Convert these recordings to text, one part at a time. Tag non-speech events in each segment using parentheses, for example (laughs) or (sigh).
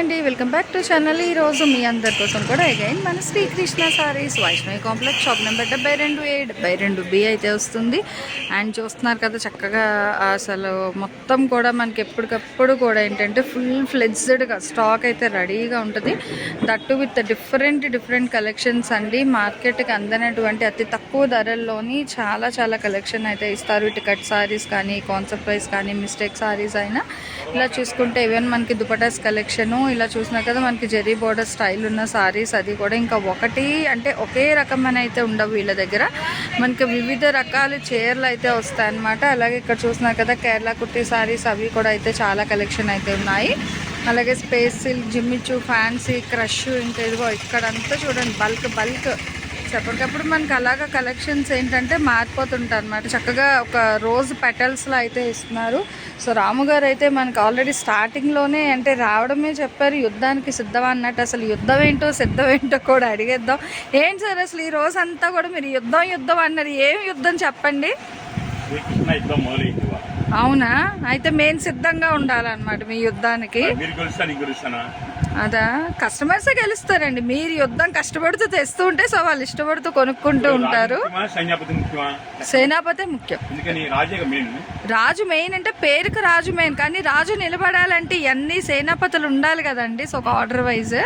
అండి welcome back to channel. ఈ రోజు మీ అందరి కోసం కూడా అగైన్ మన Srikrishna sarees Vaishnavi complex shop number డెబ్బై రెండు ఏ డెబ్బై రెండు బి అయితే వస్తుంది. అండ్ చూస్తున్నారు కదా చక్కగా అసలు మొత్తం కూడా మనకి ఎప్పటికప్పుడు కూడా ఏంటంటే ఫుల్ ఫ్లెడ్జ్డ్గా స్టాక్ అయితే రెడీగా ఉంటుంది. That with different different collections అండి. మార్కెట్కి అందనటువంటి అతి తక్కువ ధరల్లోని చాలా చాలా కలెక్షన్ అయితే ఇస్తారు. ఇటు కట్ సారీస్ కానీ కాన్సెప్ట్ వైస్ కానీ మిస్టేక్ సారీస్ అయినా. ఇలా చూసుకుంటే ఈవెన్ మనకి దుపటాస్ కలెక్షను ఇలా చూసినా కదా మనకి జెరీ బోర్డర్ స్టైల్ ఉన్న సారీస్ అది కూడా. ఇంకా ఒకటి అంటే ఒకే రకమైన అయితే ఉండవు వీళ్ళ దగ్గర. మనకి వివిధ రకాల చీరలు అయితే వస్తాయన్నమాట. అలాగే ఇక్కడ చూసినా కదా కేరళ కుట్టి సారీస్ అవి కూడా అయితే చాలా కలెక్షన్ అయితే ఉన్నాయి. అలాగే స్పేస్ సిల్క్ జిమ్మిచ్చు ఫ్యాన్సీ క్రష్ ఇంకా ఇదిగో ఇక్కడంతా చూడండి బల్క్ బల్క్. ఎప్పటికప్పుడు మనకి అలాగా కలెక్షన్స్ ఏంటంటే మారిపోతుంటాయి అనమాట చక్కగా ఒక రోజు పెటల్స్లో అయితే ఇస్తున్నారు. సో రాము గారు అయితే మనకు ఆల్రెడీ స్టార్టింగ్లోనే అంటే రావడమే చెప్పారు యుద్ధానికి సిద్ధం అన్నట్టు. అసలు యుద్ధం ఏంటో సిద్ధం ఏంటో కూడా అడిగేద్దాం. ఏంటి సార్ అసలు ఈ రోజు అంతా కూడా మీరు యుద్ధం యుద్ధం అన్నారు? ఏం యుద్ధం చెప్పండి? యుద్ధం మొదలైంది అవునా? అయితే మేము సిద్ధంగా ఉండాలన్నమాట మీ యుద్ధానికి. అదా? కస్టమర్సే గెలుస్తారండి. మీరు యుద్ధం కష్టపడుతూ తెస్తూ ఉంటే సో వాళ్ళు ఇష్టపడుతూ కొనుక్కుంటూ ఉంటారు. సేనాపతే ముఖ్యం. ఎందుకని? రాజే మెయిన్ రాజు మెయిన్ అంటే పేరుకి రాజు మెయిన్ కానీ రాజు నిలబడాలంటే ఎన్ని సేనాపతులు ఉండాలి కదండి సో ఒక ఆర్డర్ వైజ్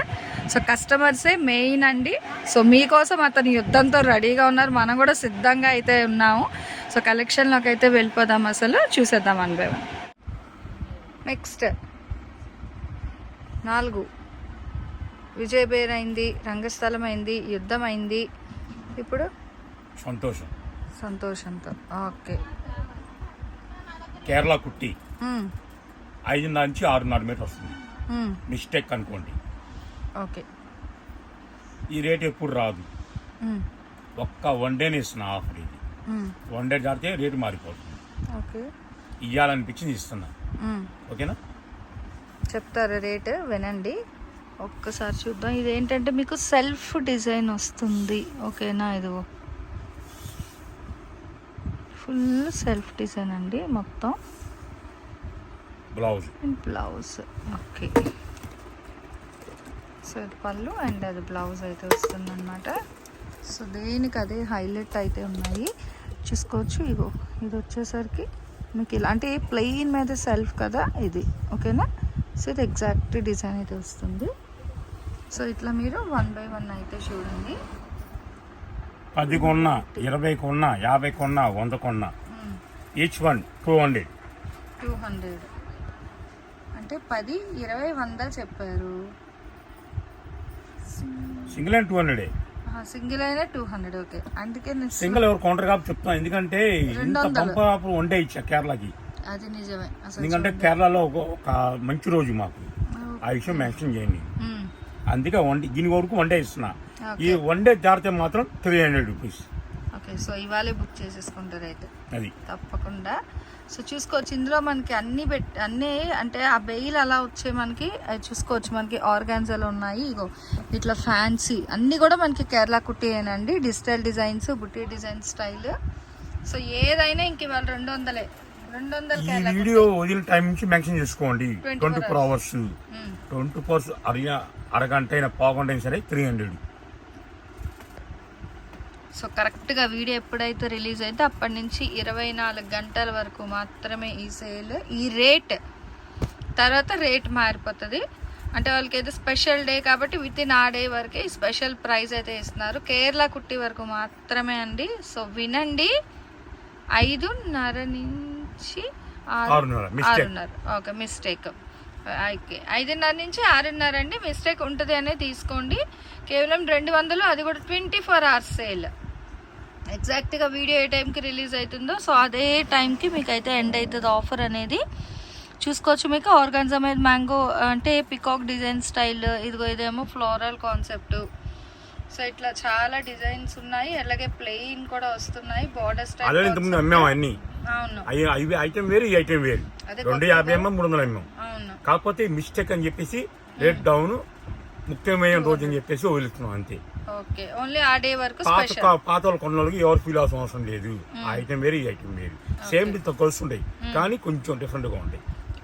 సో కస్టమర్సే మెయిన్ అండి. సో మీకోసం అతను యుద్ధంతో రెడీగా ఉన్నారు. మనం కూడా సిద్ధంగా అయితే ఉన్నాము. సో కలెక్షన్లోకి అయితే వెళ్ళిపోదాం అసలు. చూసేద్దాం వన్ బై వన్ నెక్స్ట్ నాలుగు. విజయబేర్ అయింది రంగస్థలం అయింది యుద్ధం అయింది ఇప్పుడు? సంతోషం. సంతోషంతో. ఓకే. కేరళ కుట్టి. ఐదున్నర నుంచి ఆరున్నర మీటర్ వస్తుంది. మిస్టేక్ అనుకోండి. ఓకే. ఈ రేట్ ఎప్పుడు రాదు. ఒక్క వన్ డేనే ఇస్తున్నా ఆఫర్ ఇది. వన్ డే దాటితే రేటు మారిపోతుంది. ఓకే ఇవ్వాలనిపించింది ఇస్తున్నా. ఓకేనా చెప్తారా రేట్ వినండి. ఒక్కసారి చూద్దాం. ఇదేంటంటే మీకు సెల్ఫ్ డిజైన్ వస్తుంది. ఓకేనా ఇదిగో ఫుల్ సెల్ఫ్ డిజైన్ అండి మొత్తం. బ్లౌజ్ బ్లౌజ్ ఓకే సో ఇది పళ్ళు అండ్ అది బ్లౌజ్ అయితే వస్తుంది అనమాట సో దేనికి అదే హైలైట్ అయితే ఉన్నాయి. చూసుకోవచ్చు. ఇగో ఇది వచ్చేసరికి మీకు ఇలాంటి ప్లెయిన్ మీద సెల్ఫ్ కదా ఇది ఓకేనా? సో ఇది ఎగ్జాక్ట్ డిజైన్ అయితే వస్తుంది. సో ఇట్లా మీరు వన్ బై వన్ అయితే చూడండి. పది కొన్నా ఇరవై కొన్నా యాభై కొన్నా వంద కొన్నా. Each one two hundred two hundred అంటే పది ఇరవై వంద చెప్పారు. Single and two hundred single అయినా టూ హండ్రెడ్ ఓకే. అందుకే నేను సింగిల్ ఎవరు కౌంటర్ కాబట్టి చెప్తాను ఎందుకంటే ఇంత. పంపాపురం వండే ఇచ్చా కేరళకి. అది నిజమే. ఎందుకంటే కేరళలో ఒక మంచి రోజు మాకు. ఆ విషయం మెన్షన్ చేయండి. అందుకే వన్ దీని వరకు వన్ డే ఇస్తున్నా. ఈ వన్ డే దాటితే మాత్రం three hundred rupees okay so ఇవాళే బుక్ చేసేసుకుంటారు అయితే. అది. తప్పకుండా సో చూసుకోవచ్చు. ఇందులో మనకి అన్ని పెట్ అన్నీ అంటే ఆ బెయిల్ అలా వచ్చే మనకి చూసుకోవచ్చు. మనకి ఆర్గాన్జాలు ఉన్నాయి. ఇగో ఇట్లా ఫ్యాన్సీ. అన్నీ కూడా మనకి కేరళ కుట్టియేనండి. డిజిటల్ డిజైన్స్ బుట్టి డిజైన్ స్టైల్. సో ఏదైనా ఇంక ఇవాళ రెండు వందలే రెండు వందలు వీడియో వదిలిన టైం నుంచి మెన్షన్ చేసుకోండి. 24 twenty four hours. Hmm. Twenty fours అరగ అరగంట అయినా పావుగంట అయినా సరే త్రీ హండ్రెడ్. సో కరెక్ట్గా వీడియో ఎప్పుడైతే రిలీజ్ అయితే అప్పటి నుంచి ఇరవై నాలుగు గంటల వరకు మాత్రమే ఈ సేల్. ఈ రేట్ తర్వాత రేట్ మారిపోతుంది. అంటే వాళ్ళకి ఏదో స్పెషల్ డే కాబట్టి విత్ ఇన్ ఆ డే వరకే స్పెషల్ ప్రైస్ అయితే ఇస్తున్నారు. కేరళ కుట్టి వరకు మాత్రమే అండి. సో వినండి. ఐదున్నర నుంచి ఆరు- ఆరున్నర, ఓకే మిస్టేక్. ఐదున్నర నుంచి ఆరున్నర అండి. మిస్టేక్ ఉంటుంది అనేది తీసుకోండి. కేవలం రెండు వందలు అది కూడా ట్వంటీ ఫోర్ అవర్స్ సేల్. ఎగ్జాక్ట్గా వీడియో ఏ టైంకి రిలీజ్ అవుతుందో సో అదే టైంకి మీకు అయితే ఎండ్ అవుతుంది ఆఫర్ అనేది. చూసుకోవచ్చు మీకు ఆర్గాన్జా మీద మ్యాంగో అంటే పికాక్ డిజైన్ స్టైల్ ఇదిగో ఇదేమో ఫ్లోరల్ కాన్సెప్ట్ సో ఇట్లా చాలా డిజైన్స్ ఉన్నాయి అలాగే ప్లెయిన్ కూడా వస్తున్నాయి బార్డర్ స్టైల్ ఇంతకుముందు అమ్మాం అన్ని. అవును. అవి అవి ఐటమ్ వేరు ఈ ఐటమ్ వేరు. అదే రెండు యాభై అమ్మాం మూడు వందలు అమ్మాం. అవును. కాకపోతే మిస్టేక్ అని చెప్పేసి రేట్ డౌన్ ముఖ్యమైన రోజు అని చెప్పేసి వదులుతున్నాం అంతే. ఓకే ఓన్లీ ఆ డే వరకు పాత స్పెషల్ పాత వాళ్ళు కొన్న వాళ్ళకి ఎవరు ఫీల్ అవసరం అవసరం లేదు. ఆ ఐటమ్ వేరు ఈ ఐటమ్ వేరు సేమ్ కలిసి ఉంటాయి కానీ కొంచెం డిఫరెంట్గా ఉంటాయి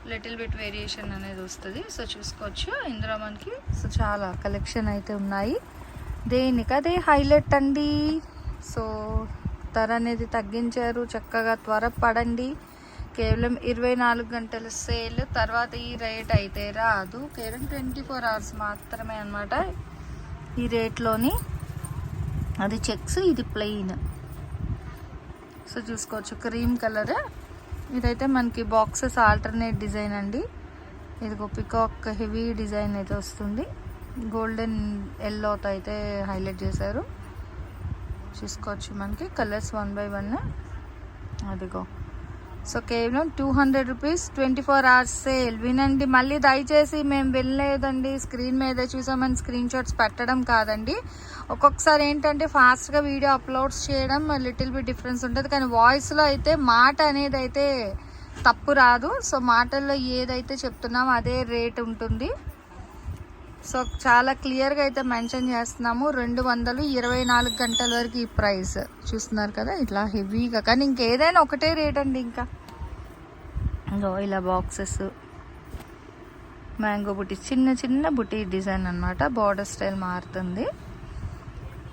లిటిల్ బిట్ వేరియేషన్ అనేది వస్తుంది. సో చూసుకోవచ్చు. ఇందులో మనకి సో చాలా కలెక్షన్ అయితే ఉన్నాయి. దేనికి? అదే హైలైట్ అండి. సో ధర అనేది తగ్గించారు. చక్కగా త్వరపడండి. కేవలం ఇరవై నాలుగు గంటల సేల్. తర్వాత ఈ రేట్ అయితే రాదు. కేవలం ట్వంటీ ఫోర్ అవర్స్ మాత్రమే అనమాట ఈ రేట్లోని అది చెక్స్ ఇది ప్లెయిన్. సో చూసుకోవచ్చు క్రీమ్ కలర్. ఇదైతే మనకి బాక్సెస్ ఆల్టర్నేట్ డిజైన్ అండి. ఇదిగో పికాక్ హెవీ డిజైన్ అయితే వస్తుంది. గోల్డెన్ ఎల్లోతో అయితే హైలైట్ చేశారు. చూసుకోవచ్చు మనకి కలర్స్ వన్ బై వన్. అదిగో. సో కేవలం two hundred rupees twenty four hours sale. వినండి మళ్ళీ దయచేసి మేము వెళ్ళలేదండి స్క్రీన్ మీద చూసామని స్క్రీన్ షాట్స్ పెట్టడం కాదండి. ఒక్కొక్కసారి ఏంటంటే ఫాస్ట్గా వీడియో అప్లోడ్స్ చేయడం లిటిల్ బిట్ డిఫరెన్స్ ఉంటుంది. కానీ వాయిస్లో అయితే మాట అనేది అయితే తప్పు రాదు. సో మాటల్లో ఏదైతే చెప్తున్నామో అదే రేట్ ఉంటుంది. సో చాలా క్లియర్గా అయితే మెన్షన్ చేస్తున్నాము. రెండు వందలు ఇరవై నాలుగు గంటల వరకు ఈ ప్రైస్ చూస్తున్నారు కదా ఇట్లా హెవీగా కానీ ఇంకేదైనా ఒకటే రేట్ అండి ఇంకా. ఇంకో ఇలా బాక్సెస్ మ్యాంగో బుటీ చిన్న చిన్న బుట్టి డిజైన్ అన్నమాట. బార్డర్ స్టైల్ మారుతుంది.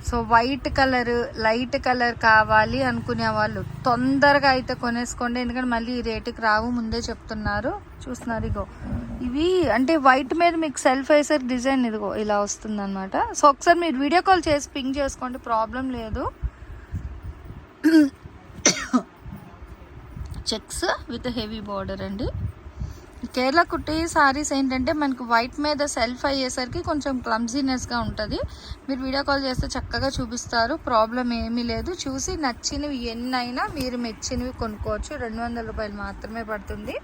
So white colour light colour కావాలి అనుకునే వాళ్ళు తొందరగా అయితే కొనేసుకోండి. ఎందుకంటే మళ్ళీ ఈ రేటుకి రావు ముందే చెప్తున్నారు. చూస్తున్నారు ఇగో. ఇవి అంటే వైట్ మీద మీకు సెల్ఫ్ వేసర్ డిజైన్ ఇదిగో ఇలా వస్తుంది అనమాట సో ఒకసారి మీరు వీడియో కాల్ చేసి పింక్ చేసుకోండి ప్రాబ్లం లేదు. చెక్స్ విత్ హెవీ బార్డర్ అండి. కేరళ కుట్టి సారీస్ ఏంటంటే మనకు వైట్ మీద సెల్ఫ్ అయ్యేసరికి కొంచెం క్లమ్జీనెస్గా ఉంటుంది. మీరు వీడియో కాల్ చేస్తే చక్కగా చూపిస్తారు ప్రాబ్లం ఏమీ లేదు. చూసి నచ్చినవి ఎన్నైనా మీరు మెచ్చినవి కొనుక్కోవచ్చు. రెండు వందల రూపాయలు మాత్రమే పడుతుంది.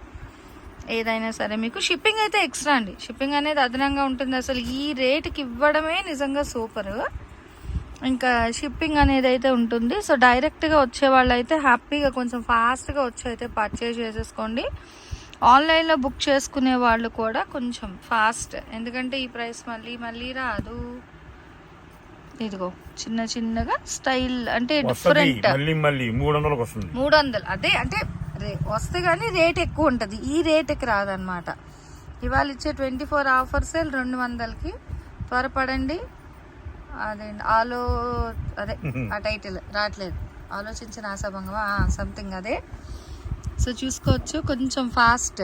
ఏదైనా సరే. మీకు షిప్పింగ్ అయితే ఎక్స్ట్రా అండి. షిప్పింగ్ అనేది అదనంగా ఉంటుంది. అసలు ఈ రేటుకి ఇవ్వడమే నిజంగా సూపర్ ఇంకా షిప్పింగ్ అనేది అయితే ఉంటుంది. సో డైరెక్ట్గా వచ్చే వాళ్ళు అయితే హ్యాపీగా కొంచెం ఫాస్ట్గా వచ్చి అయితే పర్చేజ్ చేసేసుకోండి. ఆన్లైన్లో బుక్ చేసుకునే వాళ్ళు కూడా కొంచెం ఫాస్ట్ ఎందుకంటే ఈ ప్రైస్ మళ్ళీ మళ్ళీ రాదు. ఇదిగో చిన్న చిన్నగా స్టైల్ అంటే డిఫరెంట్ మూడు వందలు. అదే అంటే రే వస్తే కానీ రేట్ ఎక్కువ ఉంటుంది. ఈ రేటుకి రాదనమాట ఇవాళ ఇచ్చే ట్వంటీ ఫోర్ ఆఫర్స్ రెండు వందలకి. త్వరపడండి. అదే ఆలో అదే (laughs) ఆ టైటిల్ రావట్లేదు. ఆలోచించిన ఆశాభంగమా సంథింగ్ అదే. సో చూసుకోవచ్చు కొంచెం ఫాస్ట్.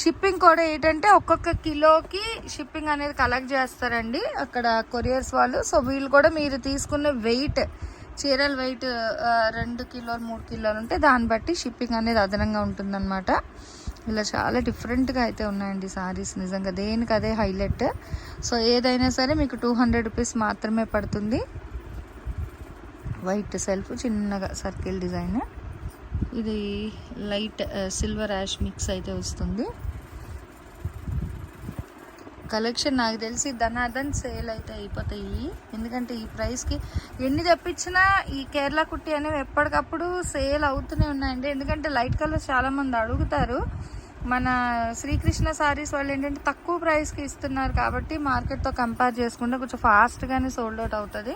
షిప్పింగ్ కూడా ఏంటంటే ఒక్కొక్క కిలోకి షిప్పింగ్ అనేది కలెక్ట్ చేస్తారండి అక్కడ కొరియర్స్ వాళ్ళు. సో వీళ్ళు కూడా మీరు తీసుకున్న వెయిట్ చీరల వెయిట్ రెండు కిలోలు మూడు కిలోలు ఉంటే దాన్ని బట్టి షిప్పింగ్ అనేది అదనంగా ఉంటుందన్నమాట. ఇలా చాలా డిఫరెంట్గా అయితే ఉన్నాయండి సారీస్ నిజంగా దేనికి అదే హైలైట్ సో ఏదైనా సరే మీకు టూ హండ్రెడ్ రూపీస్ మాత్రమే పడుతుంది. వైట్ సెల్ఫ్ చిన్నగా సర్కిల్ డిజైన్ ఇది లైట్ సిల్వర్ యాష్ మిక్స్ అయితే వస్తుంది. కలెక్షన్ నాకు తెలిసి ధనాధన్ సేల్ అయితే అయిపోతాయి. ఎందుకంటే ఈ ప్రైస్కి ఎన్ని తెప్పించినా ఈ కేరళ కుట్టి అనేవి ఎప్పటికప్పుడు సేల్ అవుతూనే ఉన్నాయండి. ఎందుకంటే లైట్ కలర్స్ చాలామంది అడుగుతారు. మన శ్రీకృష్ణ సారీస్ వాళ్ళు ఏంటంటే తక్కువ ప్రైస్కి ఇస్తున్నారు కాబట్టి మార్కెట్తో కంపేర్ చేసుకుంటే కొంచెం ఫాస్ట్గానే సోల్డ్ అవుట్ అవుతుంది.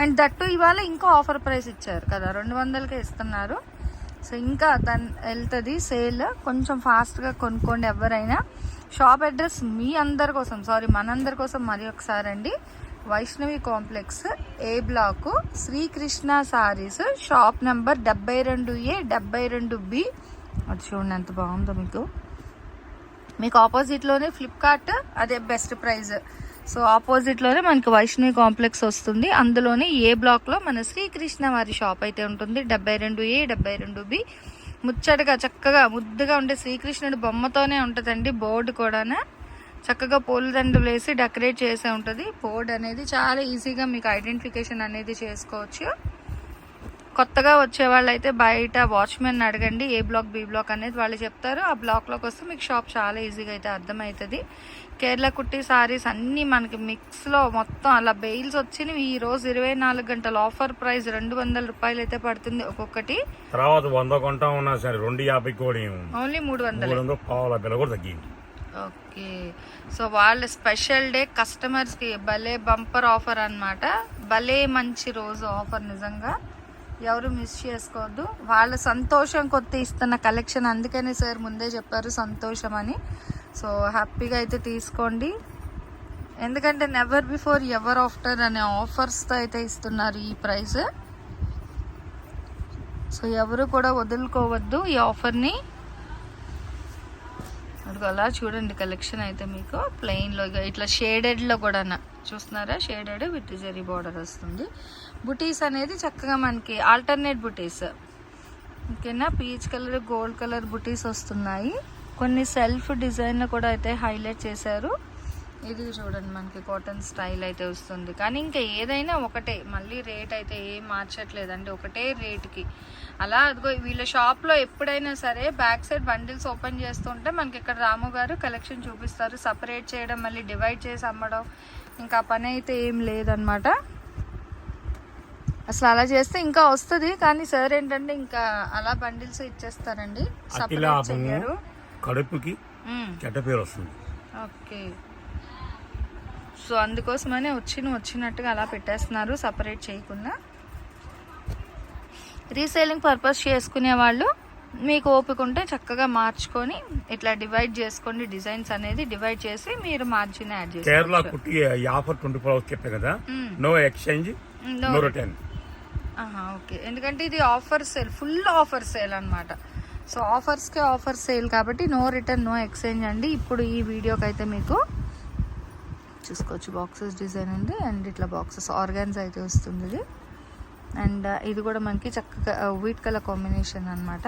అండ్ దట్టు ఇవాళ ఇంకా ఆఫర్ ప్రైస్ ఇచ్చారు కదా రెండు వందలకే ఇస్తున్నారు. సో ఇంకా దాని వెళ్తుంది సేల్. కొంచెం ఫాస్ట్గా కొనుక్కోండి ఎవరైనా. షాప్ అడ్రస్ మీ అందరి కోసం సారీ మనందరి కోసం మరి ఒకసారి అండి. Vaishnavi complex A block Srikrishna saris shop number డెబ్బై రెండు ఏ డెబ్బై రెండు బి. అది చూడండి ఎంత బాగుందో మీకు. మీకు ఆపోజిట్లోనే ఫ్లిప్కార్ట్ అదే బెస్ట్ ప్రైస్. సో ఆపోజిట్లోనే మనకి వైష్ణవి కాంప్లెక్స్ వస్తుంది. అందులోనే ఏ బ్లాక్లో మన శ్రీకృష్ణ వారి షాప్ అయితే ఉంటుంది డెబ్బై రెండు ఏ డెబ్బై రెండు బి. ముచ్చటగా చక్కగా ముద్దుగా ఉండే శ్రీకృష్ణుడి బొమ్మతోనే ఉంటుందండి బోర్డు కూడా చక్కగా పూలదండలు వేసి డెకరేట్ చేసే ఉంటుంది. బోర్డు అనేది చాలా ఈజీగా మీకు ఐడెంటిఫికేషన్ అనేది చేసుకోవచ్చు. కొత్తగా వచ్చే వాళ్ళు బయట వాచ్మెన్ అడగండి ఏ బ్లాక్ బి బ్లాక్ అనేది వాళ్ళు చెప్తారు. ఆ బ్లాక్లోకి వస్తే మీకు షాప్ చాలా ఈజీగా అయితే అర్థమవుతుంది. కేరళ కుట్టి సారీస్ అన్నీ మనకి మిక్స్లో మొత్తం అలా బెయిల్స్ వచ్చినవి. ఈ రోజు ఇరవై నాలుగు గంటల ఆఫర్ ప్రైస్ రెండు వందల రూపాయలు అయితే పడుతుంది ఒక్కొక్కటి. తర్వాత వంద కొంటా ఉన్నా సరే రెండు యాభై కూడా ఓన్లీ మూడు వందలు. పావుల బిల్ల కూడా తగ్గింది. ఓకే. సో వాళ్ళ స్పెషల్ డే కస్టమర్స్కి భలే బంపర్ ఆఫర్ అన్నమాట. భలే మంచి రోజు ఆఫర్ నిజంగా. ఎవరు మిస్ చేసుకోవద్దు. వాళ్ళ సంతోషం కొత్త ఇస్తున్న కలెక్షన్ అందుకనే సార్ ముందే చెప్పారు సంతోషం అని సో హ్యాపీగా అయితే తీసుకోండి. ఎందుకంటే నెవర్ బిఫోర్ ఎవర్ ఆఫ్టర్ అనే ఆఫర్స్తో అయితే ఇస్తున్నారు ఈ ప్రైస్ సో ఎవరు కూడా వదులుకోవద్దు ఈ ఆఫర్ని అందుకు అలా చూడండి కలెక్షన్ అయితే మీకు ప్లెయిన్లో ఇట్లా షేడెడ్లో కూడా చూస్తున్నారా? షేడెడ్ విత్ జరీ బార్డర్ వస్తుంది. బుటీస్ అనేది చక్కగా మనకి ఆల్టర్నేట్ బుటీస్. ఓకేనా? పీచ్ కలర్ గోల్డ్ కలర్ బుటీస్ వస్తున్నాయి. కొన్ని సెల్ఫ్ డిజైన్ కూడా అయితే హైలైట్ చేశారు. ఇది చూడండి మనకి కాటన్ స్టైల్ అయితే వస్తుంది. కానీ ఇంకా ఏదైనా ఒకటే మళ్ళీ రేట్ అయితే ఏం మార్చట్లేదండి. ఒకటే రేట్కి. అలా అదిగో వీళ్ళ షాప్లో ఎప్పుడైనా సరే బ్యాక్ సైడ్ బండిల్స్ ఓపెన్ చేస్తుంటే మనకి ఇక్కడ రాము గారు కలెక్షన్ చూపిస్తారు. సపరేట్ చేయడం మళ్ళీ డివైడ్ చేసి అమ్మడం. ఇంకా ఆ పని అయితే ఏం లేదనమాట అసలు అలా చేస్తే ఇంకా వస్తుంది. కానీ సార్ ఏంటంటే ఇంకా అలా బండిల్స్ ఇచ్చేస్తారండి. సపరేట్ చెయ్యరు. కడుపుకి. చెడ్డ పేరు వస్తుంది. ఓకే. సో అందుకోసమనే వచ్చిన వచ్చినట్టుగా అలా పెట్టేస్తున్నారు సపరేట్ చేయకుండా. రీసేలింగ్ పర్పస్ చేసుకునే వాళ్ళు మీకు ఓపిక ఉంటే చక్కగా మార్చుకొని ఇట్లా డివైడ్ చేసుకోండి డిజైన్స్ అనేది డివైడ్ చేసి మీరు మార్జిన్ యాడ్ కేరళ చేసుకోవచ్చు కుట్టి ఆఫర్ ట్వంటీ ఫోర్ అవర్స్ చెప్పే కదా. No exchange. No return. Okay. ఎందుకంటే ఇది offer sale full offer sale అనమాట సో ఆఫర్స్కే ఆఫర్ సేల్ కాబట్టి నో రిటర్న్ నో ఎక్స్చేంజ్ అండి. ఇప్పుడు ఈ వీడియోకి అయితే మీకు చూసుకోవచ్చు. బాక్సెస్ డిజైన్ ఉంది అండ్ ఇట్లా బాక్సెస్ ఆర్గాన్స్ అయితే వస్తుంది ఇది. అండ్ uh, ఇది కూడా మనకి చక్కగా వీట్ కలర్ కాంబినేషన్ అనమాట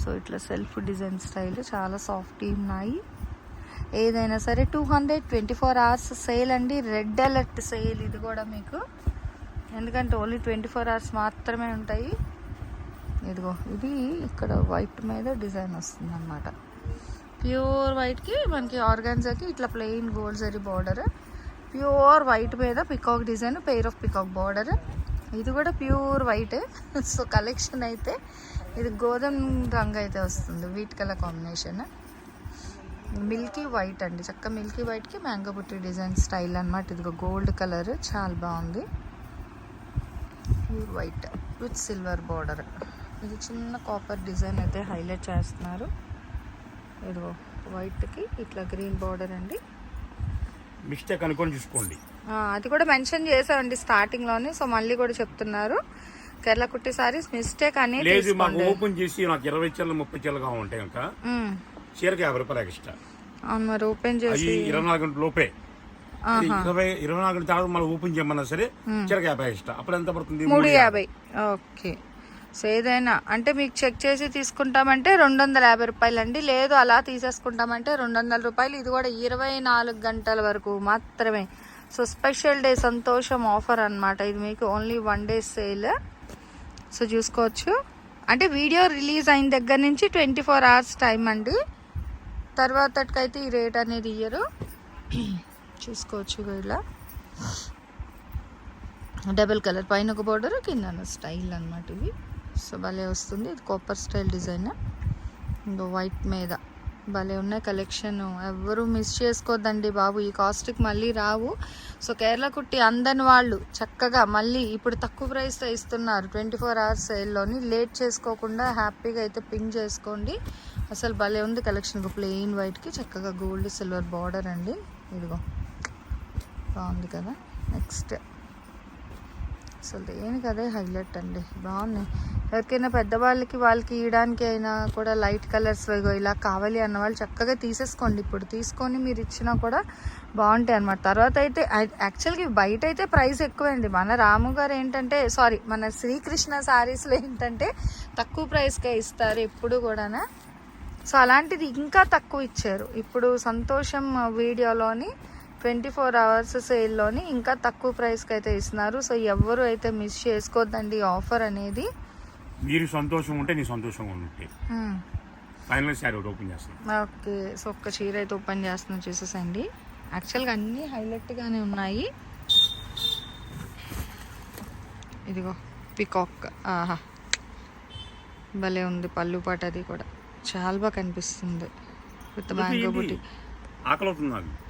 సో ఇట్లా సెల్ఫ్ డిజైన్ స్టైల్ చాలా సాఫ్ట్ ఉన్నాయి. ఏదైనా సరే two hundred twenty four hours sale అండి. రెడ్ అలర్ట్ సేల్ ఇది కూడా మీకు. ఎందుకంటే ఓన్లీ ట్వంటీ ఫోర్ అవర్స్ మాత్రమే ఉంటాయి. ఇదిగో ఇది ఇక్కడ వైట్ మీద డిజైన్ వస్తుంది అనమాట ప్యూర్ వైట్కి మనకి ఆర్గాన్జాకి ఇట్లా plain gold zari border pure white మీద peacock design pair of peacock border ఇది కూడా ప్యూర్ వైట్ సో కలెక్షన్ అయితే ఇది గోధుమ రంగు అయితే వస్తుంది wheat colour combination milky white అండి చక్క మిల్కీ వైట్కి మ్యాంగో బుట్టి డిజైన్ స్టైల్ అనమాట ఇదిగో గోల్డ్ కలర్ చాలా బాగుంది. Pure white with silver border ఇది చిన్న కాపర్ డిజైన్ అయితే హైలైట్ చేస్తున్నారు. ఇదిగో వైట్కి ఇట్లా గ్రీన్ బార్డర్ అండి. మిస్టేక్ అనుకొని చూసుకోండి. అది కూడా మెన్షన్ చేశారండి స్టార్టింగ్లోనే సో మళ్ళీ కూడా చెప్తున్నారు. కేరళ కుట్టి సారీస్ మిస్టేక్ అనేది లేదు మాకు తీసుకోండి. ఓపెన్ చేసి నాకు ఇరవై చీరలు ముప్పై చీరలు కావాలంటే కనుక ఉమ్, చీరకి యాభై రూపాయలు ఎక్స్ట్రా అవును మరి ఓపెన్ చేసి ఇరవై నాలుగు గంటల లోపే. ఇరవై ఇరవై నాలుగు గంటల తర్వాత మళ్ళీ ఓపెన్ చేయమన్నా సరే చీరకి యాభై ఎక్స్ట్రా అప్పుడు ఎంత పడుతుంది? మూడు యాభై. ఓకే. సో ఏదైనా అంటే మీకు చెక్ చేసి తీసుకుంటామంటే రెండు వందల యాభై రూపాయలు అండి లేదు అలా తీసేసుకుంటామంటే రెండు వందల రూపాయలు. ఇది కూడా ఇరవై నాలుగు గంటల వరకు మాత్రమే. సో స్పెషల్ డే సంతోషం ఆఫర్ అనమాట ఇది మీకు only one day sale. So చూసుకోవచ్చు. అంటే వీడియో రిలీజ్ అయిన దగ్గర నుంచి ట్వంటీ ఫోర్ అవర్స్ టైం అండి. తర్వాతకైతే ఈ రేట్ అనేది ఇయ్యరు. చూసుకోవచ్చు ఇలా డబుల్ కలర్ పైన ఒక బోర్డర్ కింద స్టైల్ అనమాట ఇవి. భలే వస్తుంది. ఇది కాపర్ స్టైల్ డిజైన్ ఇంకో వైట్ మీద. భలే ఉన్నాయి కలెక్షన్ ఎవరు మిస్ చేసుకోవద్దండి బాబు. ఈ కాస్ట్కి మళ్ళీ రావు. సో కేరళ కుట్టి అందని వాళ్ళు చక్కగా మళ్ళీ ఇప్పుడు తక్కువ ప్రైస్తో ఇస్తున్నారు. ట్వంటీ ఫోర్ అవర్స్ సేల్లోని లేట్ చేసుకోకుండా హ్యాపీగా అయితే పింక్ చేసుకోండి. అసలు భలే ఉంది కలెక్షన్ ప్లెయిన్ వైట్కి చక్కగా గోల్డ్ సిల్వర్ బార్డర్ అండి. ఇదిగో. బాగుంది కదా. నెక్స్ట్ అసలు దేనికి అదే హైలైట్ అండి. బాగున్నాయి. ఎవరికైనా పెద్దవాళ్ళకి వాళ్ళకి ఇవ్వడానికి అయినా కూడా లైట్ కలర్స్ ఇలా కావాలి అన్న వాళ్ళు చక్కగా తీసేసుకోండి. ఇప్పుడు తీసుకొని మీరు ఇచ్చినా కూడా బాగుంటాయి అన్నమాట. తర్వాత అయితే యాక్చువల్గా బయట అయితే ప్రైస్ ఎక్కువండి. మన రాము గారు ఏంటంటే సారీ మన శ్రీకృష్ణ శారీస్లో ఏంటంటే తక్కువ ప్రైస్కే ఇస్తారు ఎప్పుడు కూడానా. సో అలాంటిది ఇంకా తక్కువ ఇచ్చారు. ఇప్పుడు సంతోషం వీడియోలోని ట్వంటీ ఫోర్ అవర్స్ సేల్లోని ఇంకా తక్కువ ప్రైస్కి అయితే ఇస్తున్నారు. సో ఎవరు అయితే మిస్ చేసుకోవద్దండి ఈ ఆఫర్ అనేది. మీరు సంతోషం ఉంటే నీ సంతోషంగా ఉంటే. ఫైనల్ శారీ ఒకటి ఓపెన్ చేస్తాను. ఓకే. సో ఒక్క చీర అయితే ఓపెన్ చేస్తున్నాం చూసేసండి. యాక్చువల్గా అన్నీ హైలైట్గానే ఉన్నాయి. ఇదిగో పికాక్. ఆహా. భలే ఉంది పళ్ళు పాట అది కూడా. చాలా బాగా కనిపిస్తుంది. విత్ బుట్టి ఆకలి అవుతుంది నాకు.